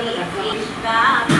coreografia.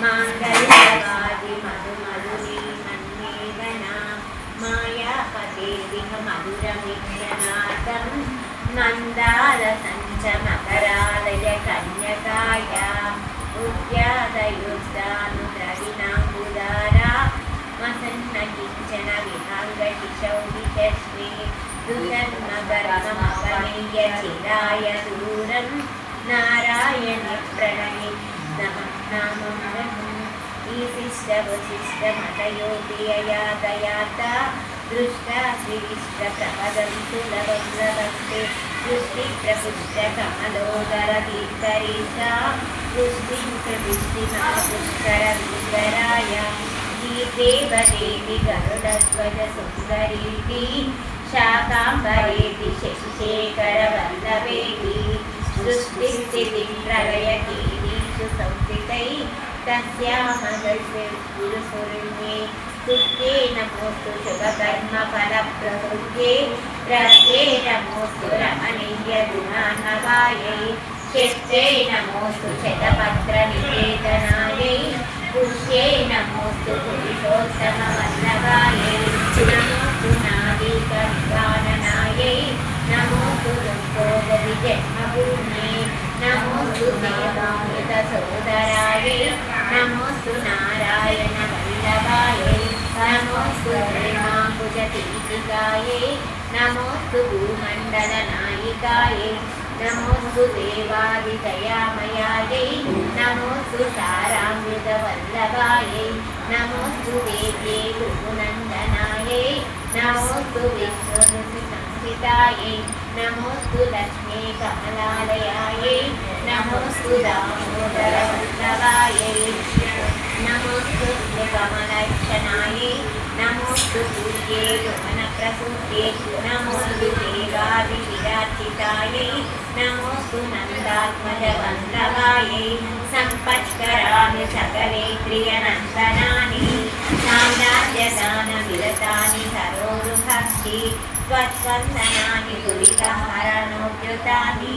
మాంగళ్యవాది Madhu మధురీ మన్యేదనా మాయాపతే విహ మధురమిక్షణార్థం మందార సంచమకరాలయ కన్యకాయ ఉద్యాదయుద్ధాను ద్రవిణాంబుదారా వసన్న కించన విహాంగశౌరిచస్మి దుర్గర్మగర్మమపనీయ చిరాయ దూరం నారాయణ ప్రణయి నామం ఈశిష్ట వశిష్ట మతయోపియయా దయాత దృష్ట శ్రీష్ట ప్రపదంతు లవగ్రవస్తే దృష్టి ప్రపుష్ట కమలోదర దీర్ఘరీష దృష్టి శశిశేఖర సృష్టి స్థితి సంస్థితై తస్యామగురుసురుణ్యే నమోస్తు శుభకర్మ ఫల ప్రవృత్తే నమోస్తు రమణీయ గుణానవాయై శక్తే నమోస్తు శతపత్ర నికేతనాయై పుష్యే నమోస్తు పురుషోత్తమ వల్లభాయై సోదరాయై నమోస్తు నారాయణ వల్లభాయై నమోస్తు ప్రేమాంబుజ పీఠికాయై నమోస్తు భూమండల నాయికాయై నమోస్తు దేవాదిదయామయాయై నమోస్తు సారామృత వల్లభాయై నమోస్తు వేద్యే గురునందనాయై నమోస్తు విశ్వరుచి సంస్థితాయై నమోస్తు లక్ష్మీ కమలాలయాయై నమోస్తు దామోదర వల్లభాయై నమోస్తు కమలక్షణాయై నమోస్తు సూర్యే గమన ప్రసూత్యే నమోస్తు దేవాది విరాచితాయై నమోస్తు నందాత్మజ వల్లభాయై సంపత్కరాణి సకలేంద్రియ నందనాని సామ్రాజ్యదాన విరతాని సరోరు భక్తి స్వస్వందనామిదురితహరణోద్యుతాని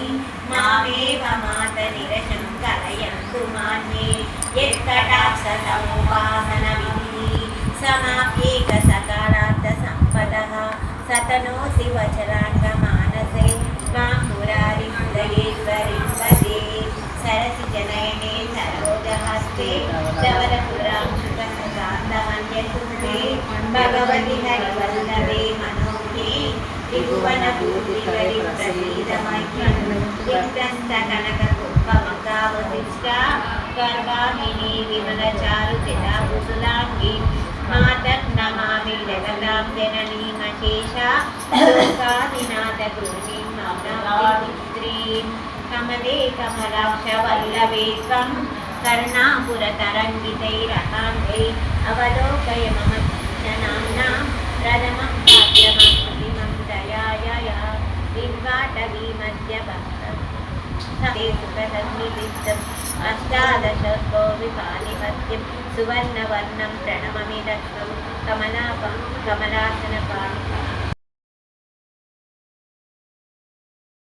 మామేవ మాత నిరశం కలయంతు మాన్యే ఎక్కటాక్ష విధి సమాప్యేక సకారార్థ సంపద సతనో శివచరాంగ మానసే మాం పురారి హృదయేశ్వరింపదే సరసి జనయనే సరోజహస్తే భగవతి దిగువన భూమివరింత నీలమయ్యను దిక్కంత కనక గొప్ప మృగావశిష్ట గర్భామిని విమలచారు జటాభుసులాంగి మాతన్నమామి జగదాం జననీ మహేష లోకాదినాథ గృహిణీం నవనావాదిత్రీం కమలే అవలోకయ మమ జనామ్నాం ते सुखसन्निविष्टम् अष्टादशको विपानिपत्यं सुवर्णवर्णं प्रणममि दत्तं कमलापं कमलासनपाणि